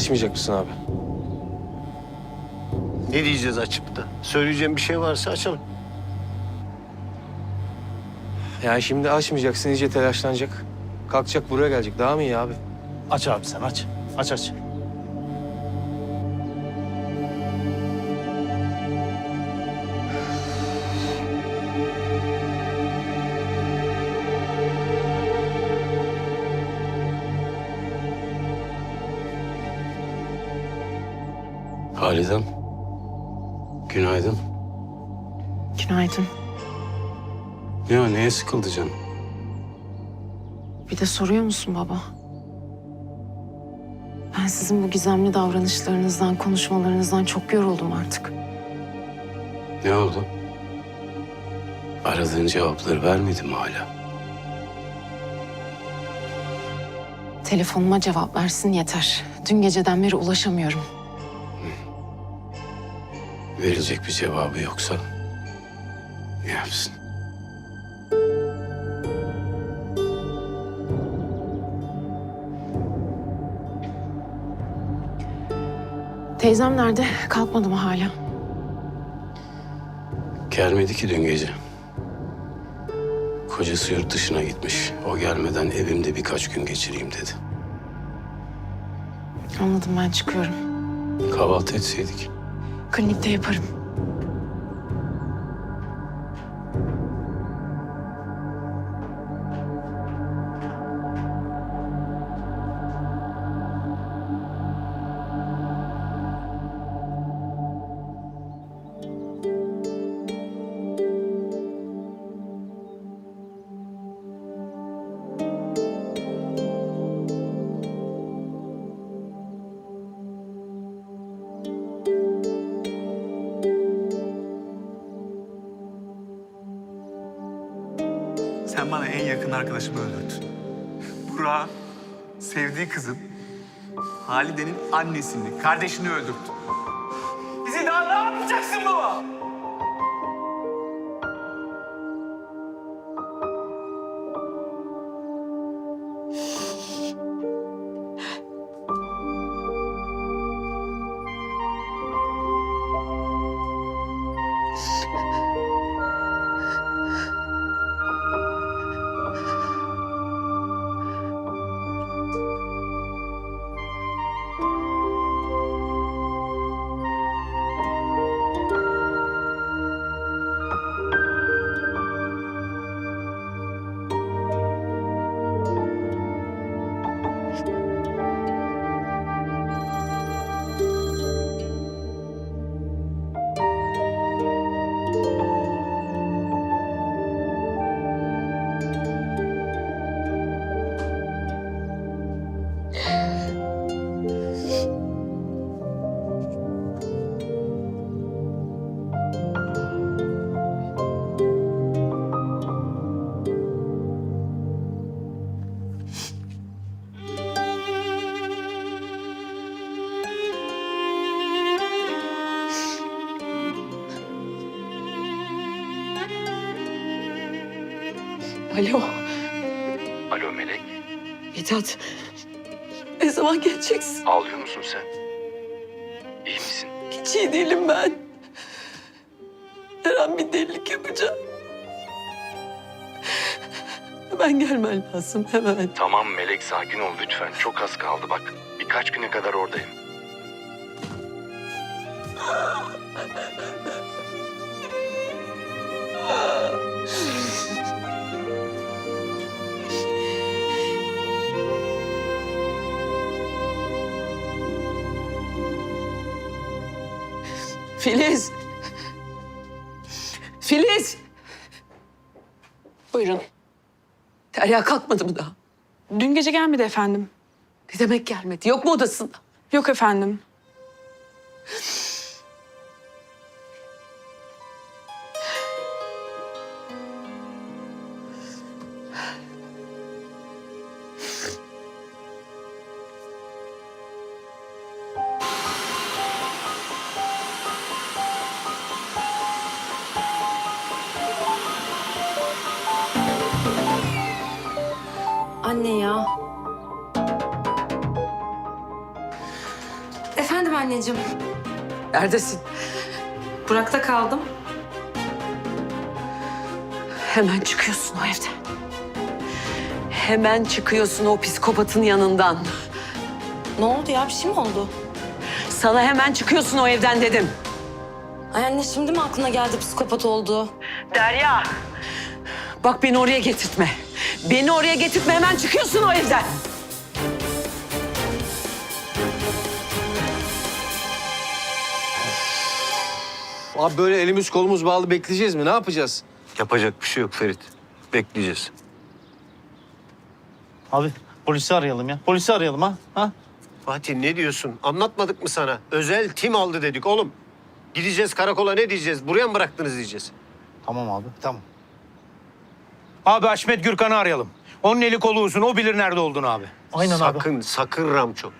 Açmayacak mısın abi? Ne diyeceğiz açıp da? Söyleyeceğim bir şey varsa açalım. Yani şimdi açmayacaksın iyice telaşlanacak. Kalkacak buraya gelecek. Daha mı iyi abi? Aç abi sen aç. Aç aç. Halidem. Günaydın. Günaydın. Ne o, neye sıkıldı canım? Bir de soruyor musun baba? Ben sizin bu gizemli davranışlarınızdan, konuşmalarınızdan çok yoruldum artık. Ne oldu? Aradığın cevapları vermedi mi hala? Telefonuma cevap versin yeter. Dün geceden beri ulaşamıyorum. Verecek bir cevabı yoksa ne yapsın? Teyzem nerede? Kalkmadı mı hala? Gelmedi ki dün gece. Kocası yurt dışına gitmiş. O gelmeden evimde birkaç gün geçireyim dedi. Anladım ben çıkıyorum. Kahvaltı etseydik. Klinikte yaparım. Sen bana en yakın arkadaşımı öldürdün. Burak'ın sevdiği kızın Halide'nin annesini, kardeşini öldürdün. Alo, Alo Melek, Vedat. Ne zaman geleceksin? ağlıyor musun sen? İyi misin? Hiç iyi değilim ben. Her an bir delilik yapacağım. Hemen gelmen lazım, hemen. Tamam Melek, sakin ol lütfen. Çok az kaldı bak. Birkaç güne kadar oradayım. Filiz! Filiz! Buyurun. Derya kalkmadı mı daha? Dün gece gelmedi efendim. Ne demek gelmedi? Yok mu odasında? Yok efendim. Anne ya. anneciğim. Neredesin? Burak'ta kaldım. Hemen çıkıyorsun o evden. Hemen çıkıyorsun o psikopatın yanından. Ne oldu ya? Bir şey mi oldu? Sana hemen çıkıyorsun o evden dedim. Ay anne şimdi mi aklına geldi psikopat olduğu? Derya. Bak beni oraya getirtme. Beni oraya getirtme hemen çıkıyorsun o evden. Abi böyle elimiz kolumuz bağlı bekleyeceğiz mi? Ne yapacağız? Yapacak bir şey yok Ferit. Bekleyeceğiz. Abi polisi arayalım ya. Polisi arayalım ha. ha? Fatih ne diyorsun? Anlatmadık mı sana? Özel tim aldı dedik oğlum. Gideceğiz karakola ne diyeceğiz? Buraya mı bıraktınız diyeceğiz. Tamam abi tamam. Abi Haşmet Gürkan'ı arayalım. Onun eli kolu uzun. O bilir nerede olduğunu abi. Aynen abi. sakın, sakın Ramço.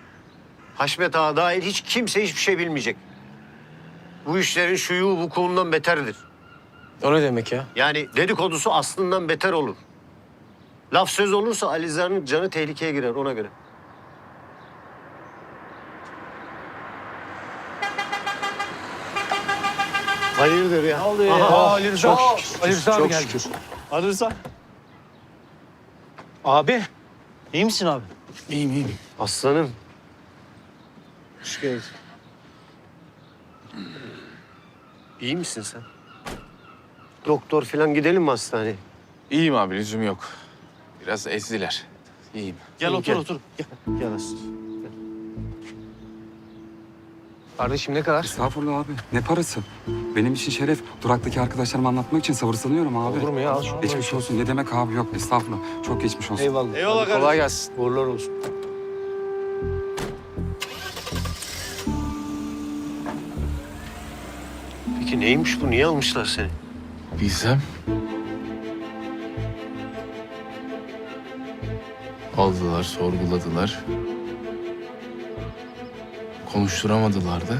Haşmet Ağa dahil hiç kimse hiçbir şey bilmeyecek. Bu işlerin şuyu vukuundan beterdir. O ne demek ya? Yani dedikodusu aslından beter olur. Laf söz olursa Aliza'nın canı tehlikeye girer ona göre. Hayırdır ya? Aa, Ali Rıza. Ali Rıza abi Çok geldi. şükür. Hadi Rıza. Abi. İyi misin abi? İyiyim iyiyim. Aslanım. Hoş geldin. İyi misin sen? Doktor falan gidelim mi hastaneye? İyiyim abi lüzum yok. Biraz ezdiler. İyiyim. Gel İyi, otur gel. otur. Gel. Gel aslan. Kardeşim ne kadar? Estağfurullah abi. Ne parası? Benim için şeref. Duraktaki arkadaşlarıma anlatmak için sabırsızlanıyorum abi. Olur mu ya? Al şunu. Geçmiş olsun. Ne demek abi yok. Estağfurullah. Çok geçmiş olsun. Eyvallah. Eyvallah Hadi kolay gelsin. Uğurlar olsun. Peki neymiş bu? Niye almışlar seni? Bilsem. Aldılar, sorguladılar. Konuşturamadılar da.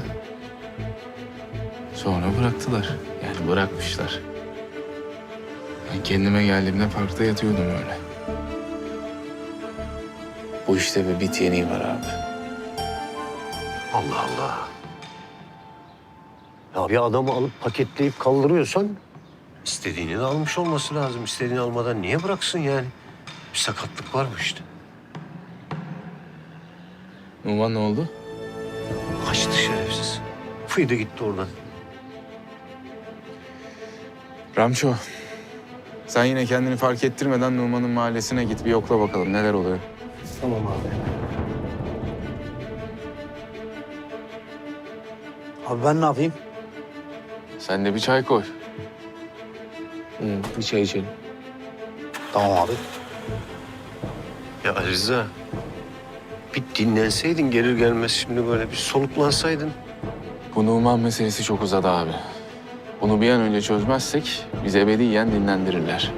Sonra bıraktılar. Yani bırakmışlar. Ben kendime geldiğimde parkta yatıyordum öyle. Bu işte bir bit yeniği var abi. Allah Allah. Ya bir adamı alıp paketleyip kaldırıyorsan istediğini de almış olması lazım. İstediğini almadan niye bıraksın yani? Bir sakatlık var mı işte? Numan ne oldu? Fıydı gitti oradan. Ramço, sen yine kendini fark ettirmeden Numan'ın mahallesine git bir yokla bakalım neler oluyor. Abi ben ne yapayım? Sen de bir çay koy. Hı, bir çay içelim. Tamam abi. Ya Ali Rıza, bir dinlenseydin gelir gelmez şimdi böyle bir soluklansaydın. Bu Numan meselesi çok uzadı abi. Bunu bir an önce çözmezsek bizi ebediyen dinlendirirler.